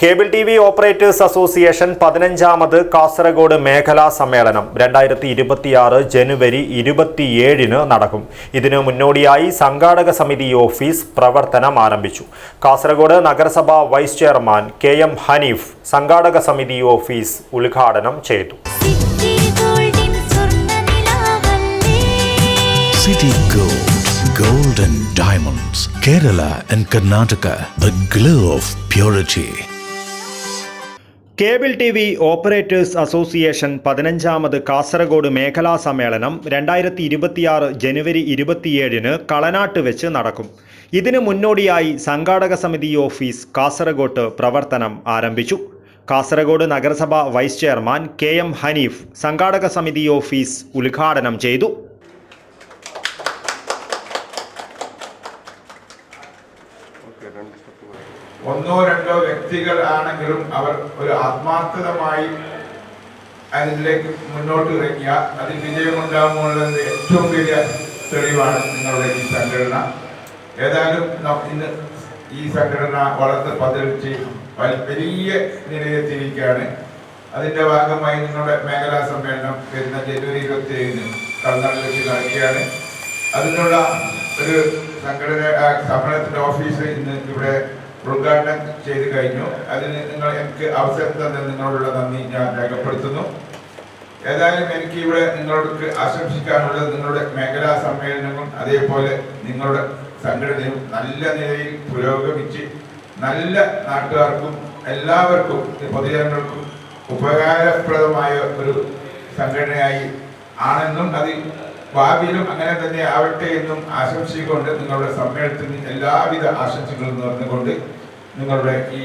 Cable T V operators association പതിനഞ്ചാമത് Kasaragod മേഖലാ സമ്മേളനം രണ്ടായിരത്തി ഇരുപത്തിയാറ് ജനുവരി ഇരുപത്തിയേഴിന് നടക്കും. ഇതിന് മുന്നോടിയായി സംഘാടക സമിതി ഓഫീസ് പ്രവർത്തനം ആരംഭിച്ചു. കാസർഗോഡ് നഗരസഭ vice chairman K M Hanif സംഘാടക സമിതി ഓഫീസ് ഉദ്ഘാടനം ചെയ്തു. City Gold, Gold and Diamonds, Kerala and Karnataka, the glow of purity. Cable T V operators association പതിനഞ്ചാമത് Kasaragod മേഖലാ സമ്മേളനം രണ്ടായിരത്തി ഇരുപത്തിയാറ് ജനുവരി ഇരുപത്തിയേഴിന് കളനാട്ട് വെച്ച് നടക്കും. ഇതിനു മുന്നോടിയായി സംഘാടക സമിതി ഓഫീസ് കാസർഗോട്ട് പ്രവർത്തനം ആരംഭിച്ചു. കാസർഗോഡ് നഗരസഭ vice chairman K M Hanif സംഘാടക സമിതി ഓഫീസ് ഉദ്ഘാടനം ചെയ്തു. ഒന്നോ രണ്ടോ വ്യക്തികൾ ആണെങ്കിലും അവർ ഒരു ആത്മാർത്ഥതമായി അതിലേക്ക് മുന്നോട്ട് ഇറങ്ങിയ അതിൽ വിജയമുണ്ടാകുമെന്നുള്ളത് ഏറ്റവും വലിയ തെളിവാണ് നിങ്ങളുടെ ഈ സംഘടന. ഏതായാലും ഇന്ന് ഈ സംഘടന വളർന്ന് പതിച്ച് വലിയ നിലയെത്തിയിരിക്കുകയാണ് അതിന്റെ ഭാഗമായി നിങ്ങളുടെ മേഖലാ സമ്മേളനം വരുന്ന ജനുവരി ഇരുപത്തി ഏഴിന് കർണാടക വെച്ച് നടക്കുകയാണ്. അതിനുള്ള ഒരു സംഘടന സമ്മേളനത്തിന്റെ ഓഫീസ് ഇന്ന് ഇവിടെ ഉദ്ഘാടനം ചെയ്ത് കഴിഞ്ഞു. അതിന് നിങ്ങൾ എനിക്ക് അവസരം തന്ന നിങ്ങളോടുള്ള നന്ദി ഞാൻ രേഖപ്പെടുത്തുന്നു. ഏതായാലും എനിക്ക് ഇവിടെ നിങ്ങളോട് ആശംസിക്കാനുള്ളത് നിങ്ങളുടെ മേഖലാ സമ്മേളനവും അതേപോലെ നിങ്ങളുടെ സംഘടനയും നല്ല നിലയിൽ പുരോഗമിച്ച് നല്ല നാട്ടുകാർക്കും എല്ലാവർക്കും പൊതുജനങ്ങൾക്കും ഉപകാരപ്രദമായ ഒരു സംഘടനയായി ആണെന്നും അത് ഭാവിയിലും അങ്ങനെ തന്നെ ആവട്ടെ എന്നും ആശംസിച്ചുകൊണ്ട് നിങ്ങളുടെ സമ്മേളനത്തിന് എല്ലാവിധ ആശംസകളും നേർന്നുകൊണ്ട് നിങ്ങളുടെ ഈ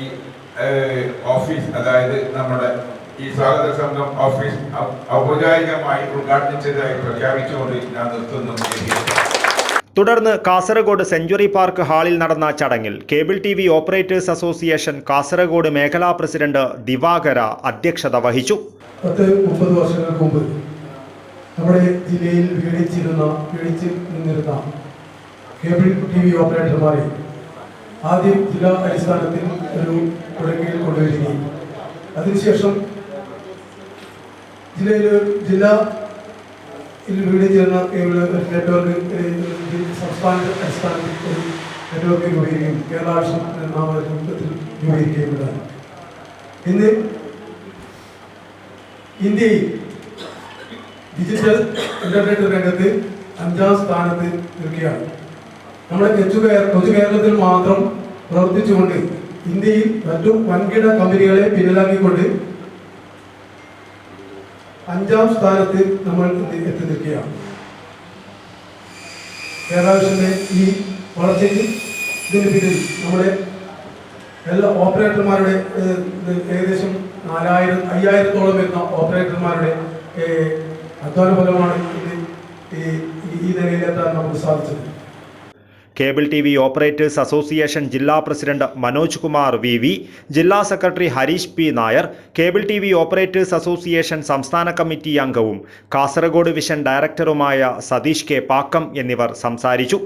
ഓഫീസ് അതായത് നമ്മുടെ ഈ സ്വാഗത സംഘം ഓഫീസ് ഔപചാരികമായി ഉദ്ഘാടനം ചെയ്തതായി പ്രഖ്യാപിച്ചുകൊണ്ട് ഞാൻ നിർത്തുന്നു. തുടർന്ന് കാസർഗോഡ് സെഞ്ചുറി പാർക്ക് ഹാളിൽ നടന്ന ചടങ്ങിൽ cable T V operators association Kasaragod മേഖലാ പ്രസിഡന്റ് ദിവാകര അധ്യക്ഷത വഹിച്ചു. പത്ത് മുപ്പത് വർഷങ്ങൾക്ക് മുമ്പ് നമ്മുടെ ജില്ലയിൽ പീഡിച്ചിരുന്ന വീടിച്ച് നിന്നിരുന്ന കേബിൾ ടി വി ഓപ്പറേറ്റർമാരെ ആദ്യം ജില്ലാ അടിസ്ഥാനത്തിൽ ഒരു കുടക്കീഴിൽ കൊണ്ടുവരികയും അതിനുശേഷം ജില്ലയിൽ ജില്ലയിൽ പീഡിച്ചിരുന്ന കേബിൾ നെറ്റ്വർക്ക് സംസ്ഥാന അടിസ്ഥാനത്തിൽ ഒരു നെറ്റ്വർക്ക് രൂപീകരിക്കുകയും കേരളാഷ്ട്രം എന്ന രൂപത്തിൽ രൂപീകരിക്കുകയുണ്ടായി ഇന്ന് ഇന്ത്യയിൽ ഡിജിറ്റൽ ഇന്റർനെറ്റ് രംഗത്ത് അഞ്ചാം സ്ഥാനത്ത് നിൽക്കുകയാണ്. നമ്മുടെ കൊച്ചു കൊച്ചു കേരളത്തിൽ മാത്രം പ്രവർത്തിച്ചുകൊണ്ട് ഇന്ത്യയിൽ മറ്റു വൻകിട കമ്പനികളെ പിന്നിലാക്കിക്കൊണ്ട് അഞ്ചാം സ്ഥാനത്ത് നമ്മൾ എത്തി നിൽക്കുകയാണ്. കേരളാവിഷന്റെ ഈ വളർച്ചയ്ക്ക് ഇതിന് പിന്നിൽ നമ്മുടെ എല്ലാ ഓപ്പറേറ്റർമാരുടെ ഏകദേശം നാലായിരം അയ്യായിരത്തോളം വരുന്ന ഓപ്പറേറ്റർമാരുടെ ഏഹ്, അധ്വാന ഈ- ഈ- cable T V operators association ജില്ലാ president Manoj Kumar V V ജില്ലാ secretary Harish P Nair cable T V operators association സംസ്ഥാന കമ്മിറ്റി അംഗവും കാസർഗോഡ് വിഷൻ ഡയറക്ടറുമായ സതീഷ് കെ പാക്കം എന്നിവർ സംസാരിച്ചു.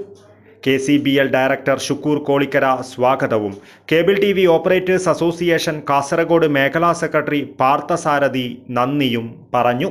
K C B L director Shukkoor Kolikkara സ്വാഗതവും. Cable T V operators association Kasaragod മേഖലാ secretary Parthasarathy നന്ദിയും പറഞ്ഞു.